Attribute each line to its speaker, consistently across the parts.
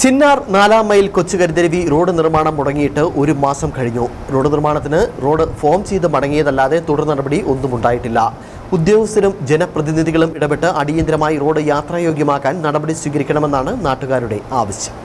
Speaker 1: ചിന്നാർ നാലാം mile കൊച്ചുകരുതരുവി road നിർമ്മാണം മുടങ്ങിയിട്ട് ഒരു മാസം കഴിഞ്ഞു. റോഡ് നിർമ്മാണത്തിന് റോഡ് ഫോം ചെയ്ത് മടങ്ങിയതല്ലാതെ തുടർ നടപടി ഒന്നും ഉണ്ടായിട്ടില്ല. ഉദ്യോഗസ്ഥരും ജനപ്രതിനിധികളും ഇടപെട്ട് അടിയന്തരമായി റോഡ് യാത്രായോഗ്യമാക്കാൻ നടപടി സ്വീകരിക്കണമെന്നാണ് നാട്ടുകാരുടെ ആവശ്യം.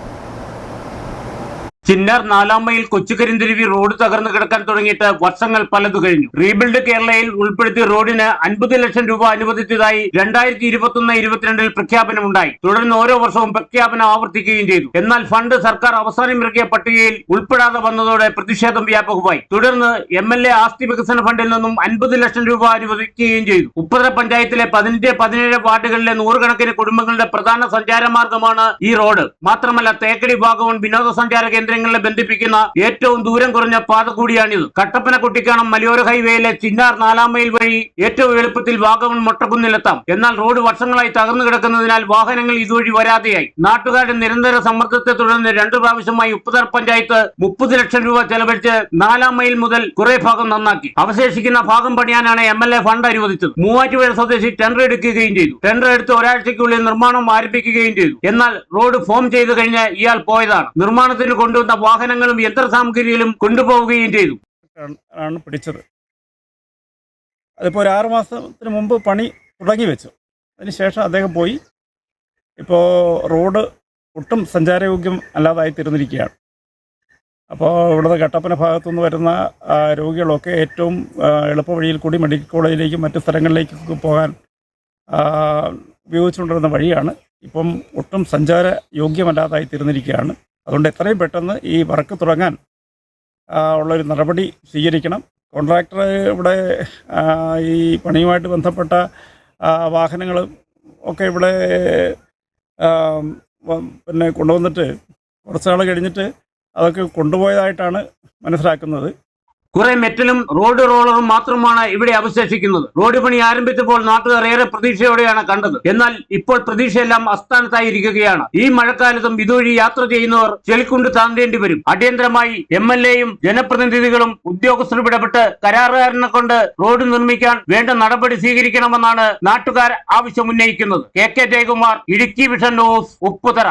Speaker 2: ചിന്നാർ നാലാം മൈൽ കൊച്ചുകരിന്തിരുവി റോഡ് തകർന്നു കിടക്കാൻ തുടങ്ങിയിട്ട് വർഷങ്ങൾ പലതു കഴിഞ്ഞു. റീബിൽഡ് കേരളയിൽ ഉൾപ്പെടുത്തിയ റോഡിന് അൻപത് ലക്ഷം രൂപ അനുവദിച്ചതായി രണ്ടായിരത്തി ഇരുപത്തൊന്ന് ഇരുപത്തിരണ്ടിൽ പ്രഖ്യാപനമുണ്ടായി. തുടർന്ന് ഓരോ വർഷവും പ്രഖ്യാപനം ആവർത്തിക്കുകയും ചെയ്തു. എന്നാൽ ഫണ്ട് സർക്കാർ അവസാനം അവസാനമിറക്കിയ പട്ടികയിൽ ഉൾപ്പെടാതെ വന്നതോടെ പ്രതിഷേധം വ്യാപകമായി. തുടർന്ന് എം എൽ എ ആസ്തി വികസന ഫണ്ടിൽ നിന്നും അൻപത് ലക്ഷം രൂപ അനുവദിക്കുകയും ചെയ്തു. ഉപ്പുതര പഞ്ചായത്തിലെ പതിനഞ്ച് പതിനേഴ് വാർഡുകളിലെ നൂറുകണക്കിന് കുടുംബങ്ങളുടെ പ്രധാന സഞ്ചാരമാർഗമാണ് ഈ റോഡ്. മാത്രമല്ല തേക്കടി ഭാഗവും വിനോദസഞ്ചാര കേന്ദ്രങ്ങളെ ബന്ധിപ്പിക്കുന്ന ഏറ്റവും ദൂരം കുറഞ്ഞ പാത കൂടിയാണിത്. കട്ടപ്പന കുട്ടിക്കാണം മലയോര ഹൈവേയിലെ ചിന്നാർ നാലാം മൈൽ വഴി ഏറ്റവും എളുപ്പത്തിൽ വാഗമൺ മൊട്ടക്കുന്നിലെത്താം. എന്നാൽ റോഡ് വർഷങ്ങളായി തകർന്നു കിടക്കുന്നതിനാൽ വാഹനങ്ങൾ ഇതുവഴി വരാതെയായി. നാട്ടുകാരുടെ നിരന്തര സമ്മർദ്ദത്തെ തുടർന്ന് രണ്ടു പ്രാവശ്യമായി ഉപ്പുതർ പഞ്ചായത്ത് മുപ്പത് ലക്ഷം രൂപ ചെലവഴിച്ച് നാലാം മൈൽ മുതൽ കുറെ ഭാഗം നന്നാക്കി. അവശേഷിക്കുന്ന ഭാഗം പണിയാനാണ് എം എൽ എ ഫണ്ട് അനുവദിച്ചത്. മൂവാറ്റുപുഴ സ്വദേശി ടെൻഡർ എടുക്കുകയും ചെയ്തു. ടെൻഡർ എടുത്ത് ഒരാഴ്ചയ്ക്കുള്ളിൽ നിർമ്മാണം ആരംഭിക്കുകയും ചെയ്തു. എന്നാൽ റോഡ് ഫോം ചെയ്തു കഴിഞ്ഞ് ഇയാൾ പോയതാണ്. നിർമ്മാണത്തിന് കൊണ്ടുവന്ന വാഹനങ്ങളും യന്ത്ര സാമഗ്രികളും കൊണ്ടുപോവുകയും ചെയ്തു.
Speaker 3: ആണ് പിടിച്ചത്. അതിപ്പോൾ ഒരു ആറ് മാസത്തിന് മുമ്പ് പണി തുടങ്ങി വെച്ചു. അതിനുശേഷം അദ്ദേഹം പോയി. ഇപ്പോൾ റോഡ് ഒട്ടും സഞ്ചാരയോഗ്യം അല്ലാതായി തീർന്നിരിക്കുകയാണ്. അപ്പോൾ ഇവിടുത്തെ കട്ടപ്പന ഭാഗത്തുനിന്ന് വരുന്ന രോഗികളൊക്കെ ഏറ്റവും എളുപ്പവഴിയിൽ കൂടി മെഡിക്കൽ കോളേജിലേക്കും മറ്റു സ്ഥലങ്ങളിലേക്കൊക്കെ പോകാൻ ഉപയോഗിച്ചുകൊണ്ടിരുന്ന വഴിയാണ്. ഇപ്പം ഒട്ടും സഞ്ചാര യോഗ്യമല്ലാതായി തീർന്നിരിക്കുകയാണ്. അതുകൊണ്ട് എത്രയും പെട്ടെന്ന് ഈ വർക്ക് തുടങ്ങാൻ ഉള്ളൊരു നടപടി സ്വീകരിക്കണം. കോൺട്രാക്ടർ ഇവിടെ ഈ പണിയുമായിട്ട് ബന്ധപ്പെട്ട വാഹനങ്ങളും ഒക്കെ ഇവിടെ പിന്നെ കൊണ്ടുവന്നിട്ട് കുറച്ച് നാൾ കഴിഞ്ഞിട്ട് അതൊക്കെ കൊണ്ടുപോയതായിട്ടാണ് മനസ്സിലാക്കുന്നത്.
Speaker 2: കുറെ മെറ്റലും റോഡ് റോളറും മാത്രമാണ് ഇവിടെ അവശേഷിക്കുന്നത്. റോഡ് പണി ആരംഭിച്ചപ്പോൾ നാട്ടുകാർ ഏറെ പ്രതീക്ഷയോടെയാണ് കണ്ടത്. എന്നാൽ ഇപ്പോൾ പ്രതീക്ഷയെല്ലാം അസ്ഥാനത്തായിരിക്കുകയാണ്. ഈ മഴക്കാലത്തും ഇതുവഴി യാത്ര ചെയ്യുന്നവർ ചെളിക്കുണ്ട് താണ്ടേണ്ടി വരും. അടിയന്തരമായി എം എൽ എയും ജനപ്രതിനിധികളും ഉദ്യോഗസ്ഥരും ഇടപെട്ട് കരാറുകാരനെ കൊണ്ട് റോഡ് നിർമ്മിക്കാൻ വേണ്ട നടപടി സ്വീകരിക്കണമെന്നാണ് നാട്ടുകാർ ആവശ്യമുന്നയിക്കുന്നത്. K K Jayakumar Idukki Vision News Upputhara.